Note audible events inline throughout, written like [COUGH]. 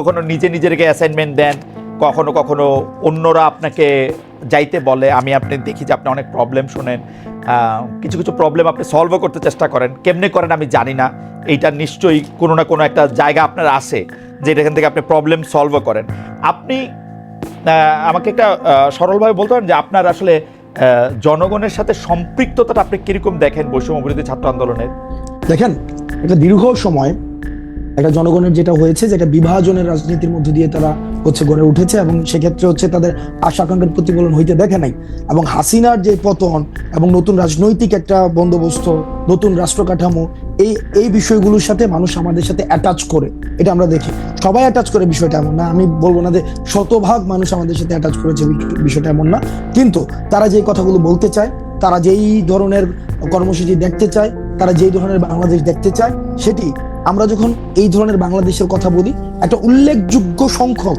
কখনো নিজে নিজেরকে অ্যাসাইনমেন্ট দেন, কখনো কখনো অন্যরা আপনাকে যাইতে বলে, আমি আপনি দেখি যে আপনি অনেক প্রবলেম শোনেন কিছু কিছু প্রবলেম আপনি সলভও করতে চেষ্টা করেন, কেমনে করেন আমি জানি না, এইটা নিশ্চয়ই কোনো না কোনো একটা জায়গা আপনার আসে যে এখান থেকে আপনি প্রবলেম সলভও করেন। আপনি আমাকে একটা সরলভাবে বলতে পারেন যে আপনার আসলে জনগণের সাথে সম্পৃক্ততাটা আপনি কীরকম দেখেন বৈষম্য বিরোধী ছাত্র আন্দোলনের? দেখেন, একটা দীর্ঘ সময় একটা জনগণের যেটা হয়েছে, যেটা বিভাজনের রাজনীতির মধ্যে দিয়ে তারা হচ্ছে গড়ে উঠেছে এবং সেক্ষেত্রে হচ্ছে তাদের আশা আকাঙ্ক্ষার প্রতিফলন হইতে দেখে নাই। এবং হাসিনার যে পতন এবং নতুন রাজনৈতিক একটা বন্দোবস্ত, নতুন রাষ্ট্র কাঠামো এই এই বিষয়গুলোর সাথে মানুষ আমাদের সাথে অ্যাটাচ করে। এটা আমরা দেখি। সবাই অ্যাটাচ করে বিষয়টা এমন না। আমি বলব না যে শতভাগ মানুষ আমাদের সাথে অ্যাটাচ করেছে বিষয়টা এমন না। কিন্তু তারা যে কথাগুলো বলতে চায়, তারা যেই ধরনের কর্মসূচি দেখতে চায়, তারা যেই ধরনের বাংলাদেশ দেখতে চায়, সেটি আমরা যখন এই ধরনের বাংলাদেশের কথা বলি একটা উল্লেখযোগ্য সংখ্যক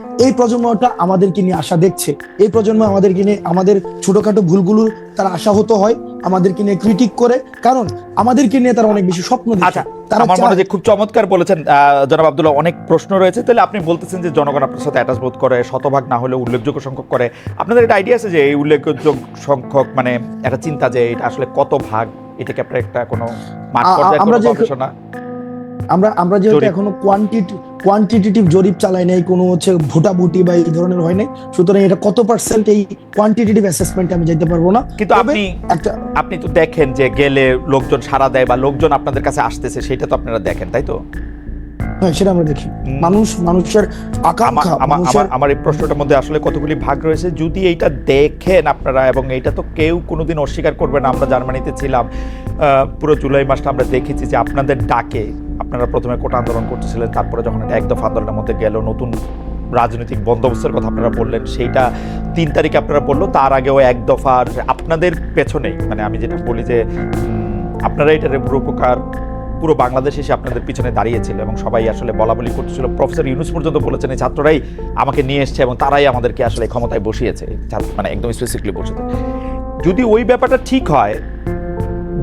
এই প্রজন্মটা আমাদেরকে নিয়ে আশা দেখছে। এই প্রজন্ম আমাদেরকে নিয়ে আমাদের ছোটখাটো ভুলগুলো তারা আশাহত হয় আমাদেরকে নিয়ে ক্রিটিক করে। কারণ আমাদেরকে নিয়ে তারা অনেক বেশি স্বপ্ন দেখে আচ্ছা তারা আমার মনে হয় যে খুব চমৎকার বলেছেন জনাব আব্দুল্লাহ অনেক প্রশ্ন রয়েছে। তাহলে আপনি বলতেছেন যে জনগণ আপনার সাথে অ্যাটাচ বোধ করে শতভাগ না হলেও উল্লেখযোগ্য সংখ্যক করে। আপনাদের একটা আইডিয়া আছে যে এই উল্লেখযোগ্য সংখ্যক মানে একটা চিন্তা যে এটা আসলে কত ভাগ? এটাকে আপনার একটা কোনো আমরা যে- আমরা আমরা যেহেতু। এখনও কোয়ান্টিটি কোয়ান্টিটেটিভ জরিপ চালাই নাই কোনো হচ্ছে ভোটাভুটি বা এই ধরনের হয় নাই সুতরাং এটা কত পার্সেন্ট এই কোয়ান্টিটেটিভ অ্যাসেসমেন্টে আমি যেতে পারব না কিন্তু আপনি একটা আপনি তো দেখেন যে গেলে লোকজন সাড়া দেয় বা লোকজন আপনাদের কাছে আসতেছে সেটা তো আপনারা দেখেন তাই তো হ্যাঁ সেটা আমরা দেখি। মানুষ মানুষের আকাঙ্ক্ষা আমার- আমার- এই প্রশ্নটার মধ্যে আসলে কতগুলি ভাগ রয়েছে? যদি এইটা দেখেন আপনারা এবং এইটা তো কেউ কোনোদিন অস্বীকার করবে না আমরা জার্মানিতে ছিলাম পুরো জুলাই মাসটা আমরা দেখেছি যে আপনাদের ডাকে আপনারা প্রথমে কোটা আন্দোলন করতেছিলেন তারপরে যখন এটা এক দফা আন্দোলনের মধ্যে গেল নতুন রাজনৈতিক বন্দোবস্তের কথা আপনারা বললেন সেইটা তিন তারিখে আপনারা বলল তার আগেও এক দফার আপনাদের পেছনেই মানে আমি যেটা বলি যে আপনারা এটার উপকার পুরো বাংলাদেশ এসে আপনাদের পিছনে দাঁড়িয়েছিল এবং সবাই আসলে বলা বলি করতেছিল। প্রফেসর ইউনুস পর্যন্ত বলেছেন, এই ছাত্ররাই আমাকে নিয়ে এসছে এবং তারাই আমাদেরকে আসলে ক্ষমতায় বসিয়েছে। মানে একদম স্পেসিফিকলি বসেছে যদি ওই ব্যাপারটা ঠিক হয়,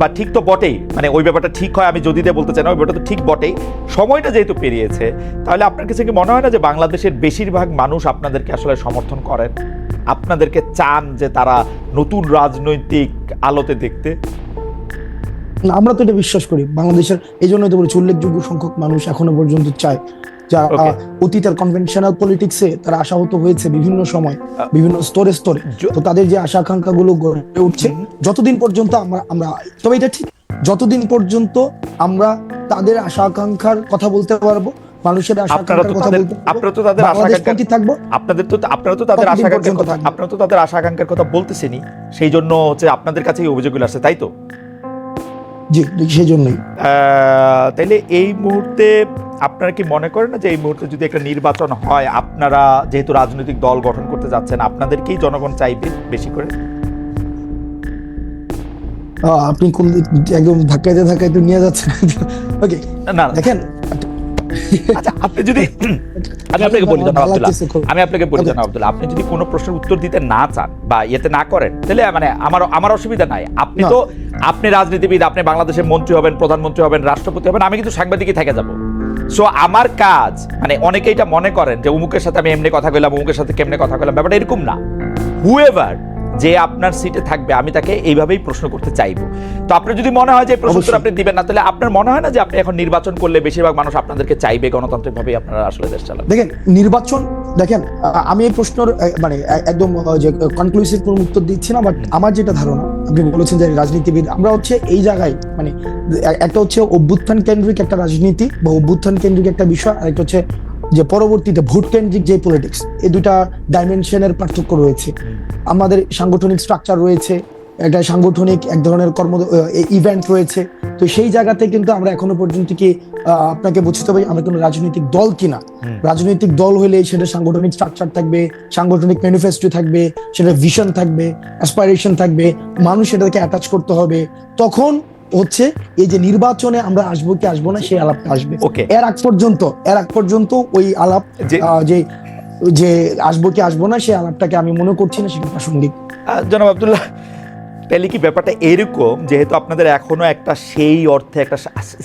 বা ঠিক তো বটেই মানে ওই ব্যাপারটা ঠিক হয়, আমি যদি বলতে চাই না, ওই ব্যাপারটা তো ঠিক বটেই, সময়টা যেহেতু পেরিয়েছে, তাহলে আপনার কাছে কি মনে হয় না যে বাংলাদেশের বেশিরভাগ মানুষ আপনাদেরকে আসলে সমর্থন করেন? আপনাদেরকে চান যে তারা নতুন রাজনৈতিক আলোতে দেখতে? আমরা তো এটা বিশ্বাস করি। বাংলাদেশের এই জন্য তো বলেছি উল্লেখযোগ্য সংখ্যক মানুষ এখনও পর্যন্ত চায়। যারা. আহ, অতীতের কনভেনশনাল পলিটিক্সে তারা আশাহত হয়েছে বিভিন্ন সময় বিভিন্ন স্তরে স্তরে। তো তাদের যে আশা আকাঙ্ক্ষা গুলো গড়ে উঠছে যতদিন পর্যন্ত আমরা আমরা তবে এটা ঠিক যতদিন পর্যন্ত আমরা তাদের আশা আকাঙ্ক্ষার কথা বলতে পারব মানুষের আশা আকাঙ্ক্ষার কথা বলতে আপনারা তো তাদের আশা আকাঙ্ক্ষা থাকব আপনাদের তো আপনারা তো তাদের আশা আকাঙ্ক্ষার কথা? আপনারা তো তাদের আশা আকাঙ্ক্ষার কথা বলতেছেনই সেই জন্য হচ্ছে আপনাদের কাছে এই অভিযোগগুলো আসছে তাই তো? জি সেই জন্যই তাইলে এই মুহূর্তে আপনারা কি মনে করেন না যে এই মুহূর্তে যদি একটা নির্বাচন হয় আপনারা যেহেতু রাজনৈতিক দল গঠন করতে যাচ্ছেন আপনাদেরকেই জনগণ চাইবে বেশি করে? আপনি কোন একদম ধাক্কাইতে ধাক্কাইতে নিয়ে যাচ্ছেন। [LAUGHS] ওকে না। দেখেন আচ্ছা আপনি যদি আমি আপনাকে বলি ভালো আব্দুল্লাহ। আমি আপনাকে বলি Okay. জানাব আব্দুল্লাহ আপনি যদি কোনো প্রশ্নের উত্তর দিতে না চান বা ইয়েতে না করেন তাহলে মানে আমার আমার অসুবিধা নাই। আপনি তো আপনি রাজনীতিবিদ আপনি বাংলাদেশের মন্ত্রী হবেন প্রধানমন্ত্রী হবেন রাষ্ট্রপতি হবেন আমি কিন্তু সাংবাদিকই থেকে যাব। সো আমার কাজ মানে অনেকেই এটা মনে করেন যে উমুকের সাথে আমি এমনি কথা কইলাম উমুকের সাথে কেমনে কথা কইলাম ব্যাপারটা এরকম না। হুএভার যে আপনার সিটে থাকবে আমি তাকে এইভাবেই প্রশ্ন করতে চাইব। তো আপনার যদি মনে হয় যে প্রশ্ন আপনি দিবেন না তাহলে আপনার মনে হয় না যে আপনি এখন নির্বাচন করলে বেশিরভাগ মানুষ আপনাদেরকে চাইবে গণতান্ত্রিকভাবেই আপনারা আসলে দেশ চালাবেন? দেখেন নির্বাচন দেখেন আমি এই প্রশ্নের মানে একদম যে কনক্লুসিভ কোনো উত্তর দিচ্ছি না বাট আমার যেটা ধারণা আপনি বলেছেন যে রাজনীতিবিদ আমরা হচ্ছে এই জায়গায় মানে একটা হচ্ছে অভ্যুত্থান কেন্দ্রিক একটা রাজনীতি বা অভ্যুত্থান কেন্দ্রিক একটা বিষয় আর একটা হচ্ছে যে পরবর্তীতে ভোট কেন্দ্রিক যে পলিটিক্স এই দুটা ডাইমেনশনের পার্থক্য রয়েছে। আমাদের সাংগঠনিক স্ট্রাকচার রয়েছে একটা সাংগঠনিক এক ধরনের কর্ম ইভেন্ট রয়েছে। তো সেই জায়গাতে কিন্তু আমরা এখনও পর্যন্ত কি আপনাকে বুঝতে হবে আমরা কোনো রাজনৈতিক দল কিনা। রাজনৈতিক দল হলে সেটা সাংগঠনিক স্ট্রাকচার থাকবে সাংগঠনিক ম্যানিফেস্টো থাকবে সেটা ভিশন থাকবে অ্যাসপাইরেশন থাকবে মানুষ সেটাকে অ্যাটাচ করতে হবে। তখন হচ্ছে এই যে নির্বাচনে আমরা আসব কি আসব না সেই আলাপটা আসবে। ওকে এর আগ পর্যন্ত এর আগ পর্যন্ত ওই আলাপ যে যে আসব কি আসব না সেই আলাপটাকে আমি মনে করছি না সেটা প্রাসঙ্গিক। জনাব আবদুল্লাহ তাহলে কি ব্যাপারটা এরকম যেহেতু আপনাদের এখনও একটা সেই অর্থে একটা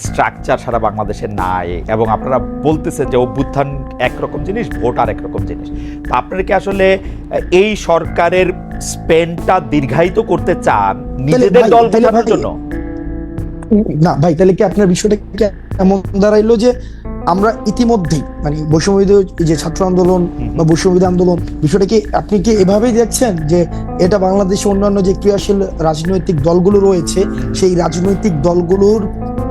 স্ট্রাকচার সারা বাংলাদেশে নাই এবং আপনারা বলতেছেন যে অভ্যুত্থান একরকম জিনিস ভোট আর একরকম জিনিস। তো আপনারা কি আসলে এই সরকারের স্পেনটা দীর্ঘায়িত করতে চান নিজেদের দল বোঝানোর জন্য? না ভাই তাহলে কি আপনার বিষয়টা কি এমন দাঁড়াইলো যে আমরা ইতিমধ্যেই মানে বৈষম্য এই যে ছাত্র আন্দোলন বা বৈষম্যবিধি আন্দোলন বিষয়টা কি আপনি কি এভাবেই দেখছেন যে এটা বাংলাদেশে অন্যান্য যে ক্রিয়াশীল রাজনৈতিক দলগুলো রয়েছে সেই রাজনৈতিক দলগুলোর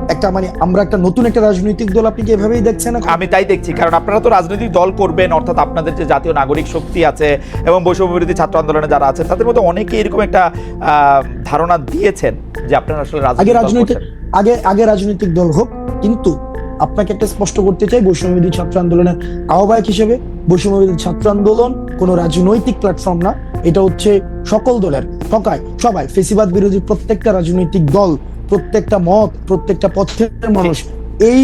একটা মানে আমরা একটা নতুন একটা রাজনৈতিক দল আপনি কি এভাবেই দেখছেন আমি তাই দেখছি কারণ আপনারা তো রাজনৈতিক দল করবেন অর্থাৎ আপনাদের যে জাতীয় নাগরিক শক্তি আছে এবং বৈষম্য বিরোধী ছাত্র আন্দোলনে যারা আছে তাদের মধ্যে অনেকে এরকম একটা ধারণা দিয়েছেন যে আপনারা আসলে আগে রাজনৈতিক। আগে আগে রাজনৈতিক দল হোক কিন্তু আপনাকে একটা স্পষ্ট করতে চাই বৈষম্যবিরোধী ছাত্র আন্দোলনের আহ্বায়ক হিসেবে বৈষম্য বৈষম্যবিরোধী ছাত্র আন্দোলন কোনো রাজনৈতিক প্ল্যাটফর্ম না এটা হচ্ছে সকল দলের সকায় সবাই ফেসিবাদ বিরোধী প্রত্যেকটা রাজনৈতিক দল প্রত্যেকটা মত প্রত্যেকটা পথের মানুষ এই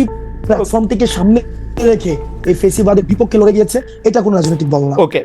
প্ল্যাটফর্মটিকে সামনে রেখে এই ফেসিবাদের বিপক্ষে লড়ে গিয়েছে এটা কোনো রাজনৈতিক দল না. Okay,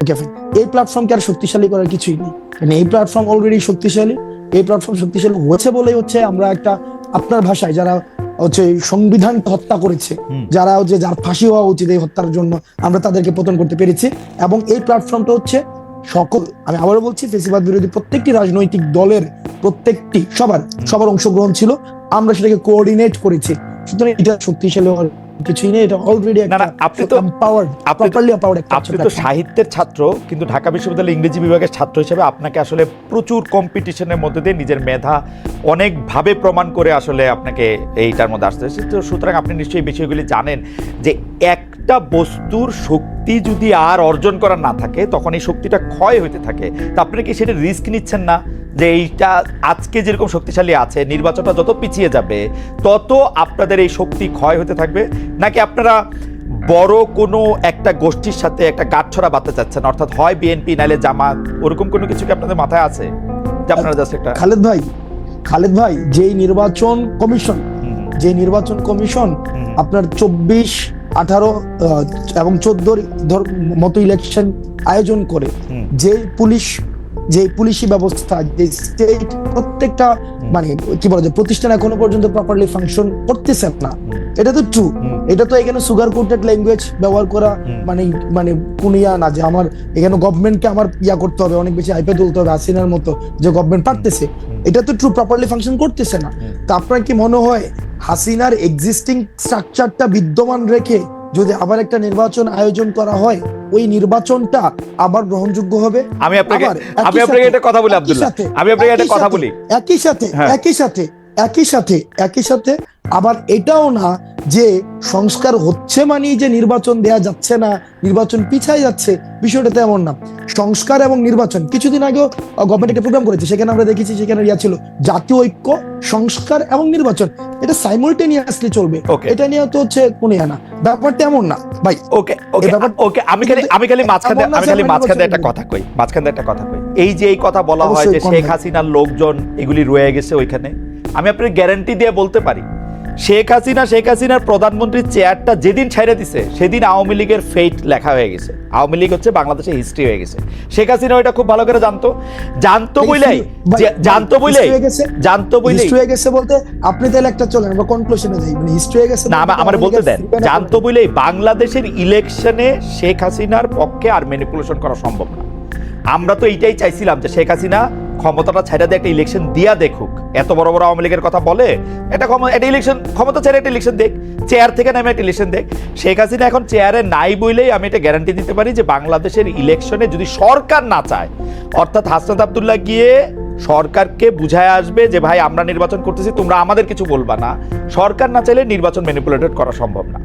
এই প্ল্যাটফর্মকে আর শক্তিশালী করার কিছুই নেই। মানে এই প্ল্যাটফর্ম অলরেডি শক্তিশালী। এই প্ল্যাটফর্ম শক্তিশালী হয়েছে বলেই হচ্ছে আমরা একটা আপনার ভাষায় যারা হচ্ছে সংবিধান হত্যা করেছে যারা হচ্ছে যার ফাঁসি হওয়া উচিত এই হত্যার জন্য আমরা তাদেরকে পতন করতে পেরেছি। এবং এই প্ল্যাটফর্মটা হচ্ছে সকল আমি আবারও বলছি ফেসিবাদ বিরোধী প্রত্যেকটি রাজনৈতিক দলের প্রত্যেকটি সবার সবার অংশগ্রহণ ছিল। আমরা সেটাকে কোঅর্ডিনেট করেছি। সুতরাং এটা শক্তিশালী হওয়ার কিছুই নেই। এটা অলরেডি না, আপনি তো- এম্পাওয়ার্ড প্রপারলি এম্পাওয়ার্ড আপনি তো সাহিত্যের ছাত্র কিন্তু ঢাকা বিশ্ববিদ্যালয়ের ইংরেজি বিভাগের ছাত্র হিসেবে আপনাকে আসলে প্রচুর কম্পিটিশনের মধ্যে দিয়ে নিজের মেধা অনেকভাবে প্রমাণ করে আসলে আপনাকে এইটার মধ্যে আসতে হয়েছে। তো সুতরাং আপনি নিশ্চয়ই বিষয়গুলি জানেন যে একটা বস্তুর শক্তি যদি আর অর্জন করার না থাকে তখন এই শক্তিটা ক্ষয় হতে থাকে। তা আপনি কি সেটা রিস্ক নিচ্ছেন না? যে এইটা আজকে যেরকম শক্তিশালী আছে নির্বাচনটা যত পিছিয়ে যাবে তত আপনাদের এই শক্তি ক্ষয় হতে থাকবে। নাকি আপনারা বড় কোনো একটা গোষ্ঠীর সাথে একটা গাঁটছড়া বাঁধতে চাচ্ছেন? অর্থাৎ হয় বিএনপি নাইলে জামাত ওরকম কোনো কিছু কি আপনাদের মাথায় আছে? যে আপনারা জাস্ট একটা খালেদ ভাই খালেদ ভাই যেই নির্বাচন কমিশন যে নির্বাচন কমিশন আপনার চব্বিশ আঠারো এবং চোদ্দোর মতো ইলেকশন আয়োজন করে যে পুলিশ যে পুলিশি ব্যবস্থা যে স্টেট প্রত্যেকটা মানে কি বলা যায় প্রতিষ্ঠান এখনও পর্যন্ত প্রপারলি ফাংশন করতেছে না। এটা তো ট্রু এটা তো এখানে সুগার কোটেড ল্যাঙ্গুয়েজ ব্যবহার করা মানে মানে কোন ইয়া না যে আমার এখানে গভর্নমেন্টকে আমার ইয়া করতে হবে অনেক বেশি আইপে তুলতে হবে হাসিনার মতো যে গভর্নমেন্ট পারতেছে। এটা তো ট্রু প্রপারলি ফাংশন করতেছে না। তা আপনার কি মনে হয় হাসিনার এক্সিস্টিং স্ট্রাকচারটা বিদ্যমান রেখে যদি আবার একটা নির্বাচন আয়োজন করা হয় ওই নির্বাচনটা আবার গ্রহণযোগ্য হবে আমি আপনাকে আমি আপনাকে একটা কথা বলি আব্দুল্লাহ সাথে- আমি আপনাকে একটা কথা বলি একই সাথে। একই সাথে একই সাথে একই সাথে আবার এটাও না যে সংস্কার হচ্ছে মানেই যে নির্বাচন দেয়া যাচ্ছে না নির্বাচন পিছায় যাচ্ছে বিষয়টা তেমন না। সংস্কার এবং নির্বাচন কিছুদিন আগেও গভর্নমেন্ট একটা প্রোগ্রাম করেছে সেখানে আমরা দেখেছি সেখানে ইয়া ছিল জাতীয় ঐক্য সংস্কার এবং নির্বাচন। এটা সাইমultaneously চলবে. এটা নিয়ে তো হচ্ছে কোনো না। ব্যাপারটা এমন না ভাই। ওকে ওকে ওকে আমি খালি আমি খালি মাঝখানে আমি খালি মাঝখানে একটা কথা কই মাঝখানে একটা কথা কই। এই যে এই কথা বলা হয় যে শেখ? হাসিনার লোকজন এগুলি রয়ে গেছে ওইখানে আমি আপনার গ্যারান্টি দিয়ে বলতে পারি শেখ হাসিনা শেখ হাসিনার প্রধানমন্ত্রীর চেয়ারটা যেদিন ছেড়ে দিছে সেদিন আওয়ামী লীগের ফেট লেখা হয়ে গেছে। আওয়ামী লীগ হচ্ছে বাংলাদেশের হিস্ট্রি হয়ে গেছে। শেখ হাসিনা ওইটা খুব ভালো করে জানতো। জানতো বইলাই জানতো বইলাই? জানতো বইলাই। হিস্ট্রি হয়ে গেছে বলতে আপনি তাহলে একটা চলেন আমরা কনক্লুশনে যাই। মানে হিস্ট্রি হয়ে গেছে না আমার- বলতে দেন। জানতো বলেই বাংলাদেশের ইলেকশনে শেখ হাসিনার পক্ষে আর ম্যানিপুলেশন করা সম্ভব না। আমরা তো এইটাই চাইছিলাম যে শেখ হাসিনা ক্ষমতাটা ছেড়ে দিয়ে একটা ইলেকশন দিয়া দেখুক। এত বড় বড় আওয়ামী লীগের কথা বলে, এটা একটা ইলেকশন ক্ষমতা ছেড়ে একটা ইলেকশন দেখ চেয়ার থেকে নামে একটা ইলেকশন দেখ। শেখ হাসিনা এখন চেয়ারে নাই বইলেই আমি এটা গ্যারান্টি দিতে পারি যে বাংলাদেশের ইলেকশনে যদি সরকার না চায়, অর্থাৎ হাসনাত আবদুল্লাহ গিয়ে সরকারকে বুঝায় আসবে যে, ভাই, আমরা নির্বাচন করতেছি, তোমরা আমাদের কিছু বলবা না। সরকার না চাইলে নির্বাচন ম্যানিপুলেটেড করা সম্ভব না।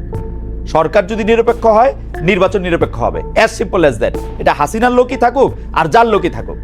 সরকার যদি নিরপেক্ষ হয়, নির্বাচন নিরপেক্ষ হবে। অ্যাজ সিম্পল অ্যাজ দ্যাট এটা হাসিনার লোকই থাকুক আর যার লোকই থাকুক।